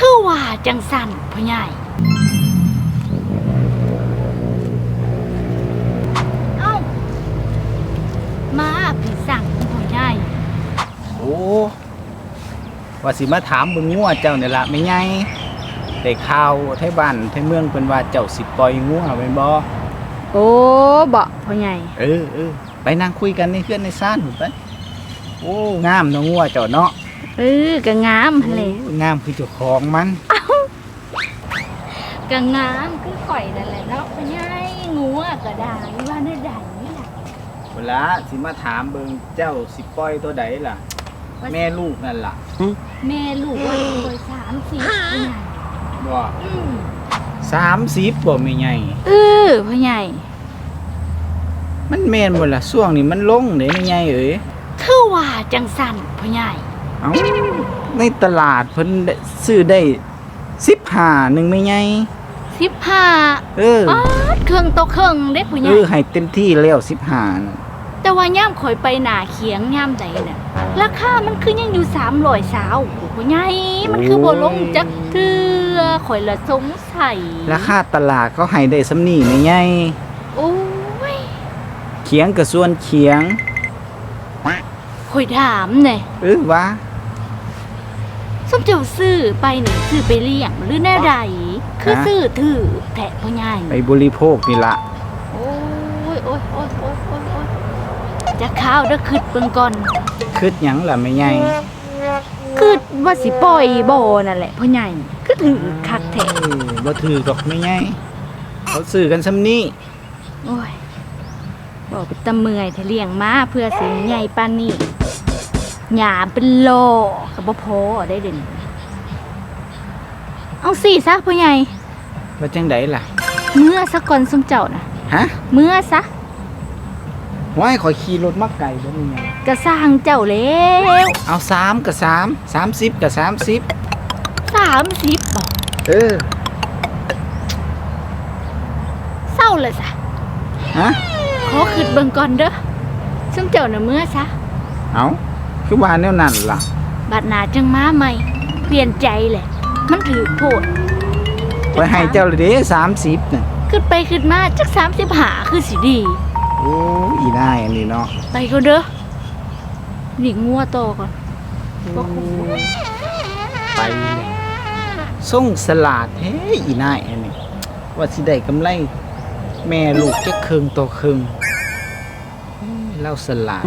คือว่าจังสันพ่อใหญ่เอ้ามาพี่สั่งพ่อใหญ่โอ้ว่าสิมาถามเบิ่งงัวเจ้านี่ล่ะไม่ไงได้ข่าวไทบ้านไทเมืองเพิ่นว่าเจ้าสิปล่อยงัวแม่นบ่โอ้บ่พ่อใหญ่เออเออไปนั่งคุยกันในเพื่อนในซ่านพุ่นไปโอ้งามเนาะงัวเจ้าเนาะ เออก็งามหั่นแหละโอ้งามคือเจ้าของมันก็งามคือข่อยนั่นแหละเนาะพ่อใหญ่งูอะก็ได้ว่าได้ใดนี่ล่ะเวลาสิมาถามเบิ่งเจ้าสิปล่อยตัวใดล่ะ แม่ลูกนั่นล่ะแม่ลูกว่าเคยสามสี่พ่อใหญ่บ่อืม30บ่แม่ใหญ่เออพ่อใหญ่ มันแม่นบ่ล่ะช่วงนี้มันลงเด้แม่ใหญ่เอ้ยคือว่าจังสันพ่อใหญ่ เอ้าในตลาดเพิ่นได้ซื้อได้15หนึงแม่ใหญ่สิบห้าเออป๊าดเครื่องโตเครื่องเด็กผู้ใหเอญ่อให้เต็มที่แล้ว15น่ะแต่ว่าย่ามข่อยไปหนาเขียงย่ามใดน่ะราคามันคือยังอยู่สามร้อยสาวผู้ใหญ่มันคือบ่ลงจักเทื่อข่อยละสงสัยราคาตลาดเขาให้ได้สำนี่แม่ใหญ่โอ้ยเขียงกับส่วนเขียงข่อยถามแน่เออว่า สมเจ้าซื้อไปนี่ซื้อไปเลี้ยงหรือแน่ใดคือซื้อถือแทะผู้ใหญ่ไปบริโภคนี่ละโอ้ยโอ้ยโอ้ยโอ้ยโอ้ยโอ้ยจะข้าวเด้อคิดเบิ่งก่อนคืดหยังล่ะไม่ใหญ่คือว่าสิปล่อยบ่นั่นแหละพ่อใหญ่คือถือคักแท้เออบ่ถือดอกไม่ใหญ่เขาซื้อกันซ้ำนี่โอ้ยบอกเป็นตะเมื่อยถ้าเลี้ยงมาเพื่อสิใหญ่ปานนี้หยามเป็นโล ก็บ่พอได้เด่นเอาสิซะพ่อใหญ่ว่าจังไดล่ะ เมื่อซะก่อนสมเจ้านะฮะเมื่อซะว่าให้ขอยขี่รถมาไกลบ่มีหยังก็สร้างเจ้าแล้วเอาสามกับสามสามสิบกับสามสิบ30บ่เออเศร้าเลยซะฮะขอคิดเบิ่งก่อนเด้อสมเจ้าน่ะเมื่อซะเอาคือว่าแนวนั้นล่ะ บัดหนาจังมาใหม่ เปลี่ยนใจแหละ มันถือโพดไว้ให้เจ้าเลยเด้สามสิบน่ะขึ้นไปขึ้นมาจักสามสิบหาคือสิดี โอ้อีนายอันนี้เนาะไปก็เด้อหนีงัวโตอก่อนบ่คุ้มไปเลยส่งสลาดเฮ้ยอีนายอันนี้ว่าสิได้กำไร แม่ลูกจะเคืองต่อเคืองเอ้ยเล่าสลาด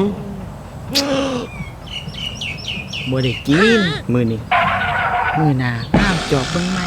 บ่ได้กิน มือนี้มือหนาอ้าวจอบเบิ่งไหม